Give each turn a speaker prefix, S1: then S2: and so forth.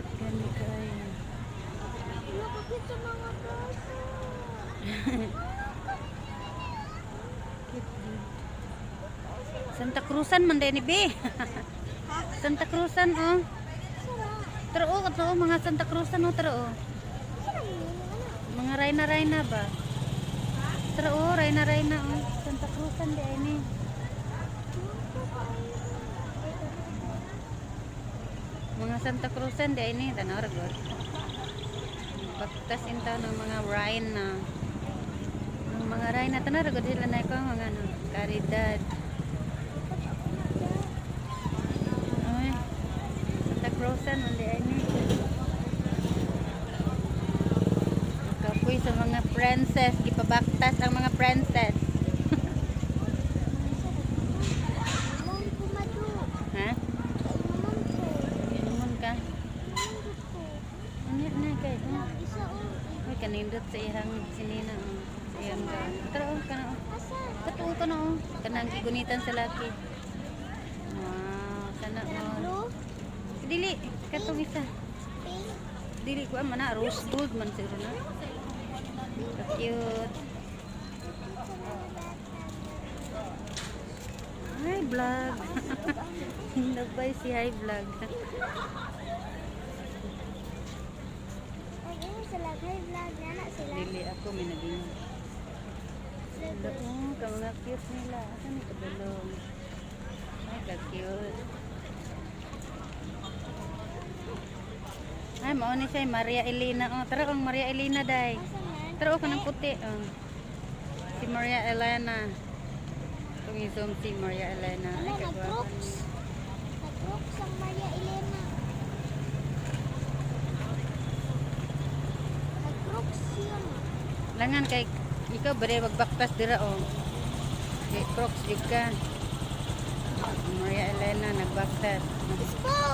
S1: Nindot gani kayo.
S2: Nakakit sa mga bata.
S1: Santa Cruzan man din Be. Santa Cruzan oh. Taro oh, kato oh, mga Santa Cruzan oh, taro oh. Mga Rayna-Rayna ba? Taro oh, Rayna-Rayna oh. Santa Cruzan di ay ni. Mga Santa Cruzan di ay ni. Tanaw ragod. Pagtas intaw ng mga Rayna. Ng mga Rayna. Tanaw ragod sila na ikaw mga ano, karidad. Ay, Santa Cruzan, hindi ay ni. Kapoy sa mga princess, ipabaktas ang mga princess.
S2: Mom ko madu.
S1: Ha?
S2: Mom ko.
S1: Inumun ka?
S2: Nindot ko.
S1: Ano na kay?
S2: Isa oh.
S1: Uy, kanindot sa ihang sinina. oh. Sa ihang gaan. Tara, oh, kana, oh.
S2: Asa?
S1: Katuo ka na, oh. Kanang gigunitan sa laki. Wow, sana, oh.
S2: Blue?
S1: Dili, katong isa. Dili ko man na, rose gold man siguro na. Ka-cute. Hi, vlog. Nabay si Hi, vlog.
S2: Ay, ayun sila. Hey, vlog na na sila.
S1: Dili ako, minaging. Oo, ka mga cute nila. Asan ito balong? Ay, ka-cute. Ay, mauni siya, Maria Elena. Oh, tara, ang Maria Elena, day. Tara, oh, kanang puti. Oh. Si Maria Elena. Itong i-zoom si Maria Elena. Ay,
S2: Ano,
S1: Langan kay ikaw bare magbaktas dira oh. Kay Crocs jud ka. Maria Elena nagbaktas.